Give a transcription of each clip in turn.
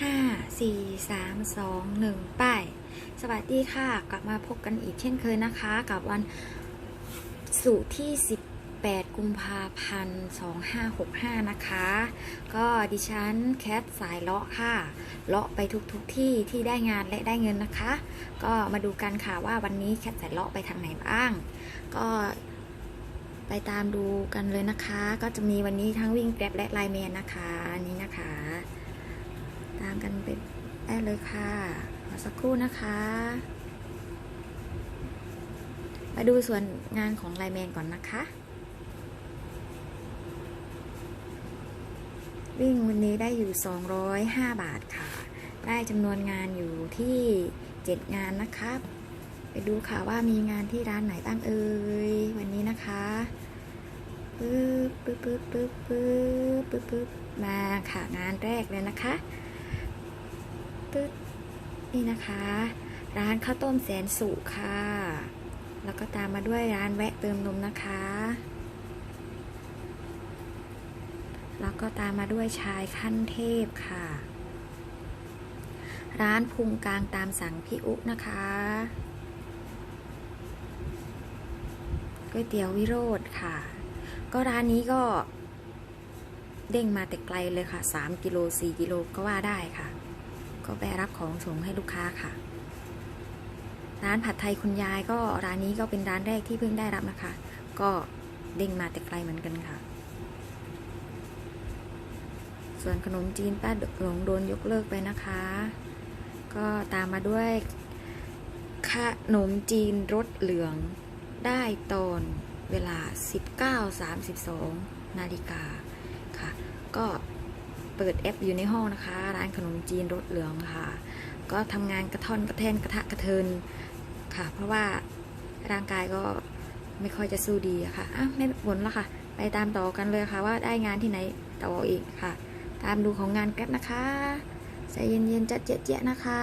ห้าสี่สามสองหนึ่งไป้ายสวัสดีค่ะ กลับมาพบกันอีกเช่นเคยนะคะ กับวันสู่ที่18กุมภาพันธ์2565นะคะ ก็ดิฉันแคทสายเลาะค่ะเลาะไปทุกทุกๆที่ที่ได้งานและได้เงินนะคะ ก็มาดูกันค่ะว่าวันนี้แคทสายเลาะไปทางไหนบ้าง ก็ไปตามดูกันเลยนะคะ ก็จะมีวันนี้ทั้งวิ่งแกร็บและไลแมนนะคะอันนี้นะคะ ตามกันไปได้เลยค่ะขอสักครู่นะคะ มาดูส่วนงานของไลแมนก่อนนะคะ วิ่งวันนี้ได้อยู่ 205 บาทค่ะ ได้จำนวนงานอยู่ที่ 7 งานนะคะไปดูค่ะว่ามีงานที่ร้านไหนบ้างเอ่ยวันนี้นะคะปึ๊บปึ๊บปึ๊บปึ๊บปึ๊บปึ๊บมาค่ะงานแรกเลยนะคะ ปึ๊บนี่นะคะ ร้านข้าวต้มแสนสุค่ะ แล้วก็ตามมาด้วยร้านแวะเติมนมนะคะ แล้วก็ตามมาด้วยชายขั้นเทพค่ะ ร้านพุงกลางตามสั่งพี่อุนะคะก๋วยเตี๋ยววิโรธค่ะ ก็ร้านนี้ก็เด้งมาแต่ไกลเลยค่ะ 3 กิโล 4 กิโลก็ว่าได้ค่ะ ก็ไปรับของส่งให้ลูกค้าค่ะ ร้านผัดไทยคุณยายก็ร้านนี้ก็เป็นร้านแรกที่เพิ่งได้รับนะคะ ก็เด้งมาแต่ไกลเหมือนกันค่ะ ส่วนขนมจีนป้าหลงโดนยกเลิกไปนะคะ ก็ตามมาด้วยขนมจีนรสเหลืองได้ตอนเวลา 19.32 นาฬิกาค่ะ ก็ ปิดแอปอยู่ในห้องนะคะ ร้านขนมจีนรสเหลืองค่ะ ก็ทำงานกระท่อนกระแทนกระทะกระเทินค่ะ เพราะว่าร่างกายก็ไม่ค่อยจะสู้ดีค่ะอะไม่ผลละค่ะ ไปตามต่อกันเลยค่ะ ว่าได้งานที่ไหนต่ออีกค่ะ ตามดูของงานแก๊ปนะคะใจเย็นๆจะเจ๊ะๆนะคะ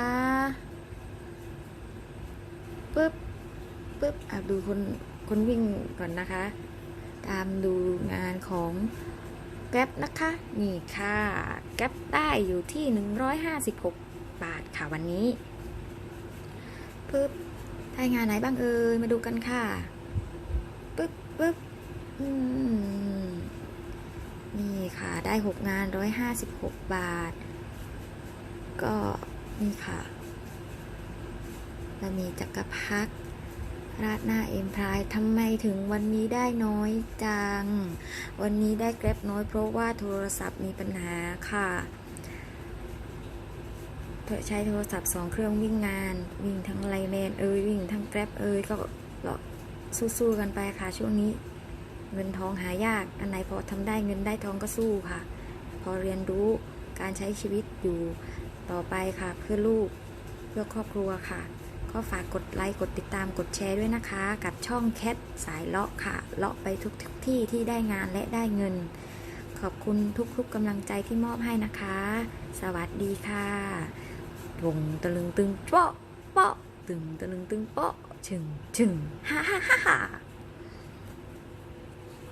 ปึ๊บปึ๊บอะดูคนคนวิ่งก่อนนะคะ ตามดูงานของ แก๊ปนะคะ นี่ค่ะ แก๊ปได้อยู่ที่ 156 บาทค่ะวันนี้ปึ๊บได้งานไหนบ้างเอ่ยมาดูกันค่ะปึ๊บปึ๊บอืมนี่ค่ะได้ 6 งาน 156 บาท ก็นี่ค่ะแล้วมีจักรพัก ราดหน้าเอ็มพรายทำไมถึงวันนี้ได้น้อยจัง วันนี้ได้แกร็บน้อยเพราะว่าโทรศัพท์มีปัญหาค่ะเธอใช้โทรศัพท์สองเครื่องวิ่งงาน วิ่งทั้งไลน์แมนเอ่ยวิ่งทั้งแกร็บเอ่ยก็สู้ๆกันไปค่ะ ช่วงนี้ เงินทองหายาก อันไหนพอทำได้เงินได้ทองก็สู้ค่ะ พอเรียนรู้การใช้ชีวิตอยู่ต่อไปค่ะ เพื่อลูกเพื่อครอบครัวค่ะ ก็ฝากกดไลค์ กดติดตามกดแชร์ด้วยนะคะ กับช่องแคทสายเลาะค่ะ เลาะไปทุกทุกที่ที่ได้งานและได้เงิน ขอบคุณทุกๆกำลังใจที่มอบให้นะคะ สวัสดีค่ะวงตะลึงตึงเปาะเปาะตึงตะลึงตึงเปาะชึงชึงฮ่าฮ่าฮ่า